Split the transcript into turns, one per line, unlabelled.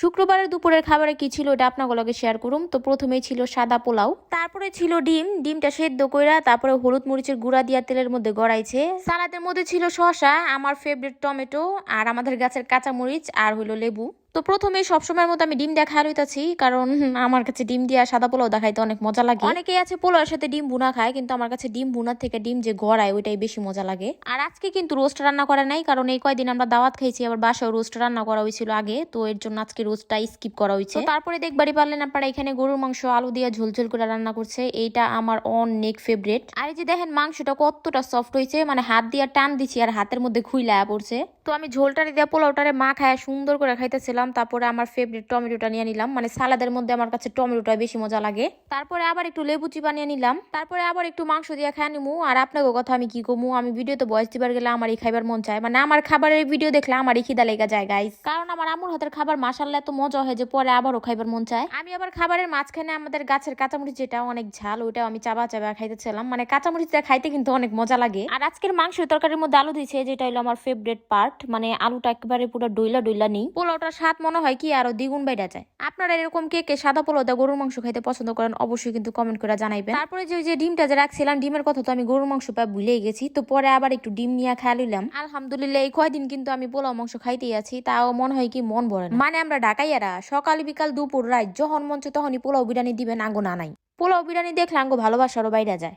শুক্রবারের দুপুরের খাবারে কি ছিল এটা আপনাগুলোকে শেয়ার করুন। তো প্রথমেই ছিল সাদা পোলাও। তারপরে ছিল ডিম। ডিমটা সেদ্ধ কইরা তারপরে হলুদ মরিচের গুঁড়া দিয়া তেলের মধ্যে গড়াইছে। সালাদের মধ্যে ছিল শশা আমার ফেভারিট টমেটো আর আমাদের গাছের কাঁচামরিচ, আর হইল লেবু। তো প্রথমে সবসময়ের মতো আমি ডিম দেখা লইতাছি কারণ আমার কাছে ডিম দিয়া সাদা পোলাও দেখাইতে অনেক মজা লাগে। অনেকেই আছে পোলাওর সাথে ডিম ভুনা খায় কিন্তু আমার কাছে ডিম ভুনার থেকে ডিম যে গড়ায় ওইটাই বেশি মজা লাগে। আর আজকে কিন্তু রোস্ট রান্না করা নাই কারণ এই কয়দিন আমরা দাওয়াত খাইছি আবার বাসায় রোস্ট রান্না করা হয়েছিল আগে তো এর জন্য আজকে রোস্টটা স্কিপ করা হয়েছে তারপরে দেখবারই পারলেন আপনারা এখানে গরুর মাংস আলু দিয়ে ঝোলঝোল করে রান্না করছে এইটা আমার অনেক ফেভারিট আর এই যে দেখেন মাংসটা কতটা সফট হয়েছে মানে হাত দিয়ে টান দিছি আর হাতের মধ্যে খুইলা পড়ছে। তো আমি ঝোলটারে দিয়ে পোলাওটারে মা খায় সুন্দর করে খাইতেছিলাম তারপরে আমার ফেভারিট টমেটোটা নিয়ে নিলাম। মানে সালাদের মধ্যে আমার কাছে টমেটোটা বেশি মজা লাগে। তারপরে আবার একটু লেবু চিপা নিয়ে নিলাম। তারপরে আবার একটু মাংস দিয়ে খাই নিমু। আর আপনাকে কথা আমি কি কমু, আমি ভিডিওতে বয়স দিবার গেলে আমারই খাইবার মন চায়। মানে আমার খাবারের ভিডিও দেখলে আমারই খিদা লেগে যায় গাইস কারণ আমার আমুর হাতের খাবার মাসাল্লাহ এত মজা হয় যে পরে আবারও খাইবার মন চায়। আমি আবার খাবারের মাঝখানে আমাদের গাছের কাঁচামরিচ যেটা অনেক ঝাল, ওইটাও আমি চাবা চাবা খাইতেছিলাম। মানে কাঁচামরিচটা খাইতে কিন্তু অনেক মজা লাগে। আর আজকের মাংস তরকারির মধ্যে আলু দিয়েছে, যেটা হলো আমার ফেভারিট পার্ট মানে আলুটা একেবারে পুরো ডইলা ডইলা নেই। পোলাওটার স্বাদ মনে হয় কি আরও দ্বিগুণ বাইরা যায়। আপনারা এরকম কে কে সাদা পোলাও গরুর মাংস খাইতে পছন্দ করেন অবশ্যই কিন্তু কমেন্ট করে জানাইবেন। তারপরে যে ওই যে ডিমটা যে রাখছিলাম, ডিমের কথা তো আমি গরুর মাংস পাই ভুলেই গেছি। তো পরে আবার একটু ডিম নিয়ে খেয়ে লইলাম আলহামদুলিল্লাহ এই কয়দিন কিন্তু আমি পোলাও মাংস খাইতেই আছি, তাও মনে হয় কি মন ভরে। মানে আমরা ঢাকাইয়ারা সকাল বিকাল দুপুর রাত যখন মঞ্চ তখনই পোলাও বিরিয়ানি দিবেন, আঙ্গো না নাই। পোলাও বিরিয়ানি দেখলে আঙ্গো ভালোবাসারও বাইরে যায়।